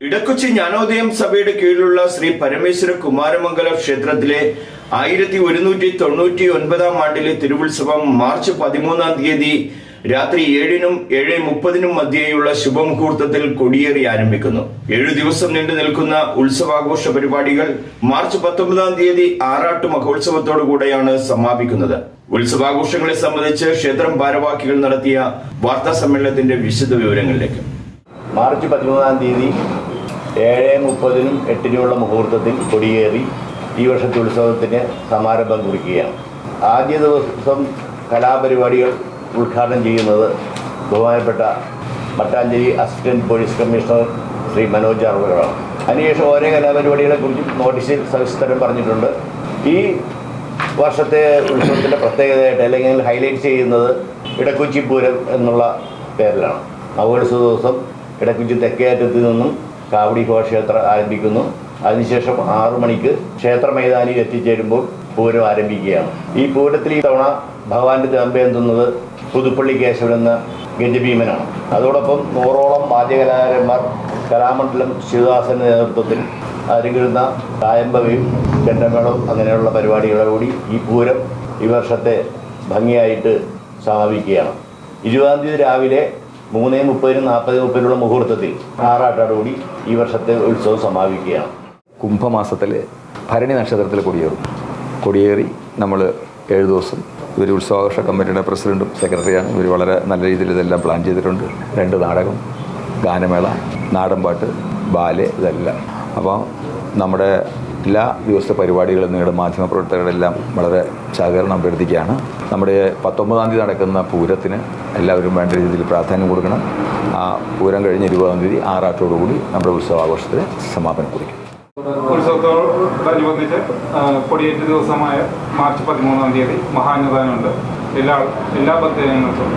ഇടക്കൊച്ചി ജ്ഞാനോദയം സഭയുടെ കീഴിലുള്ള ശ്രീ പരമേശ്വര കുമാരമംഗല ക്ഷേത്രത്തിലെ ആയിരത്തി ഒരുന്നൂറ്റി തൊണ്ണൂറ്റി ഒൻപതാം ആണ്ടിലെ തിരുവുത്സവം മാർച്ച് പതിമൂന്നാം തീയതി രാത്രി ഏഴിനും ഏഴ് മുപ്പതിനും മധ്യേയുള്ള ശുഭമുഹൂർത്തത്തിൽ കൊടിയേറി ആരംഭിക്കുന്നു. ഏഴു ദിവസം നീണ്ടു നിൽക്കുന്ന ഉത്സവാഘോഷ പരിപാടികൾ മാർച്ച് പത്തൊമ്പതാം തീയതി ആറാട്ട് മഹോത്സവത്തോടുകൂടെയാണ് സമാപിക്കുന്നത്. ഉത്സവാഘോഷങ്ങളെ സംബന്ധിച്ച് ക്ഷേത്രം ഭാരവാഹികൾ നടത്തിയ വാർത്താ സമ്മേളനത്തിന്റെ വിശദ വിവരങ്ങളിലേക്ക് മാർച്ച് പതിമൂന്നാം തീയതി ഏഴ് മുപ്പതിനും എട്ടിനുമുള്ള മുഹൂർത്തത്തിൽ കൊടിയേറി ഈ വർഷത്തെ ഉത്സവത്തിന് സമാരംഭം കുറിക്കുകയാണ്. ആദ്യ ദിവസം കലാപരിപാടികൾ ഉദ്ഘാടനം ചെയ്യുന്നത് ബഹുമാനപ്പെട്ട Mattancherry assistant police commissioner Shri Manoj അറുപകളാണ് അതിനുശേഷം ഓരോ കലാപരിപാടികളെ കുറിച്ചും നോട്ടീസിൽ സവിസ്തരം പറഞ്ഞിട്ടുണ്ട്. ഈ വർഷത്തെ ഉത്സവത്തിന്റെ പ്രത്യേകതയായിട്ട് അല്ലെങ്കിൽ ഹൈലൈറ്റ് ചെയ്യുന്നത് ഇടക്കൊച്ചി പൂരം എന്നുള്ള പേരിലാണ്. നവോത്സവ ദിവസം ഇടക്കുച്ചി തെക്കേറ്റത്ത് നിന്നും കാവടി ഘോഷയാത്ര ആരംഭിക്കുന്നു. അതിനുശേഷം ആറു മണിക്ക് ക്ഷേത്ര മൈതാനിയിൽ എത്തിച്ചേരുമ്പോൾ പൂരം ആരംഭിക്കുകയാണ്. ഈ പൂരത്തിൽ ഈ തവണ ഭഗവാന്റെ ദമ്പെന്തുന്നത് പുതുപ്പള്ളി കേശവൻ എന്ന ഗജഭീമനാണ്. അതോടൊപ്പം നൂറോളം വാദ്യകലാകാരന്മാർ കലാമണ്ഡലം ശിവദാസന്റെ നേതൃത്വത്തിൽ അരങ്ങിടുന്ന കായംബവയും ചെണ്ടമേളവും അങ്ങനെയുള്ള പരിപാടികളോടുകൂടി ഈ പൂരം ഈ വർഷത്തെ ഭംഗിയായിട്ട് സമാപിക്കുകയാണ്. ഇരുപതാം തീയതി രാവിലെ മൂന്ന് മുപ്പതിനും നാൽപ്പത് മുപ്പതിനുള്ള മുഹൂർത്തത്തിൽ ആറാട്ടോടുകൂടി ഈ വർഷത്തെ ഉത്സവം സമാപിക്കുകയാണ്. കുംഭമാസത്തിൽ ഭരണി നക്ഷത്രത്തിൽ കൊടിയേറും. കൊടിയേറി നമ്മൾ ഏഴ് ദിവസം ഇവർ ഉത്സവാഘോഷ കമ്മിറ്റിയുടെ പ്രസിഡന്റും സെക്രട്ടറിയാണ്. ഇവർ വളരെ നല്ല രീതിയിൽ ഇതെല്ലാം പ്ലാൻ ചെയ്തിട്ടുണ്ട്. രണ്ട് നാടകം ഗാനമേള നാടൻപാട്ട് ബാലെ ഇതെല്ലാം. അപ്പോൾ നമ്മുടെ എല്ലാ ദിവസത്തെ പരിപാടികളും നിങ്ങളുടെ മാധ്യമപ്രവർത്തകരെല്ലാം വളരെ സഹകരണം അഭ്യർത്ഥിക്കുകയാണ്. നമ്മുടെ പത്തൊമ്പതാം തീയതി നടക്കുന്ന പൂരത്തിന് എല്ലാവരും വേണ്ട രീതിയിൽ പ്രാധാന്യം കൊടുക്കണം. ആ പൂരം കഴിഞ്ഞ് ഇരുപതാം തീയതി ആറാട്ടോടുകൂടി നമ്മുടെ ഉത്സവാഘോഷത്തിന് സമാപനം കുറിക്കും. ഉത്സവത്തോടനുബന്ധിച്ച് കൊടിയേറ്റ ദിവസമായ മാർച്ച് പതിമൂന്നാം തീയതി മഹാന്നദാനമുണ്ട് എല്ലാ എല്ലാ ഭക്തജനങ്ങൾക്കും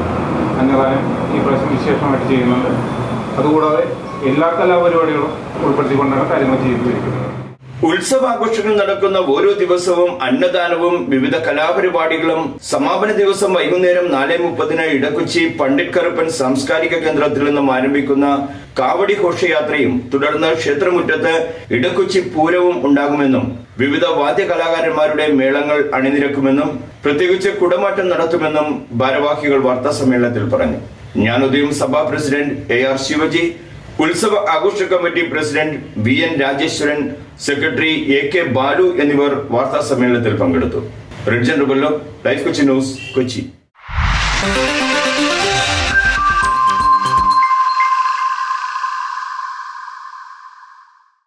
അന്നദാനം ഈ പ്രാവശ്യം വിശേഷമായിട്ട് ചെയ്യുന്നുണ്ട്. അതുകൂടാതെ എല്ലാ കലാപരിപാടികളും ഉൾപ്പെടുത്തിക്കൊണ്ടാണ് കാര്യങ്ങൾ ചെയ്തു ചെയ്തുവരിക്കുന്നത് ഉത്സവാഘോഷങ്ങൾ നടക്കുന്ന ഓരോ ദിവസവും അന്നദാനവും വിവിധ കലാപരിപാടികളും സമാപന ദിവസം വൈകുന്നേരം നാല് മുപ്പതിന് ഇടക്കൊച്ചി പണ്ഡിറ്റ് കറുപ്പൻ സാംസ്കാരിക കേന്ദ്രത്തിൽ നിന്നും ആരംഭിക്കുന്ന കാവടി ഘോഷയാത്രയും തുടർന്ന് ക്ഷേത്രമുറ്റത്ത് ഇടക്കൊച്ചി പൂരവും ഉണ്ടാകുമെന്നും വിവിധ വാദ്യ കലാകാരന്മാരുടെ മേളങ്ങൾ അണിനിരക്കുമെന്നും പ്രത്യേകിച്ച് കുടമാറ്റം നടത്തുമെന്നും ഭാരവാഹികൾ വാർത്താ സമ്മേളനത്തിൽ പറഞ്ഞു. ഞാൻ ഉദയം സഭാ പ്രസിഡന്റ് എ ആർ ശിവജി ഉത്സവ ആഘോഷ committee president V N Rajeswaran secretary A K Balu എന്നിവർ വാർത്താ സമ്മേളനത്തിൽ പങ്കെടുത്തു റിഡ്ജൻ റുബല്ലോ ലൈഫ് കൊച്ചി ന്യൂസ് കൊച്ചി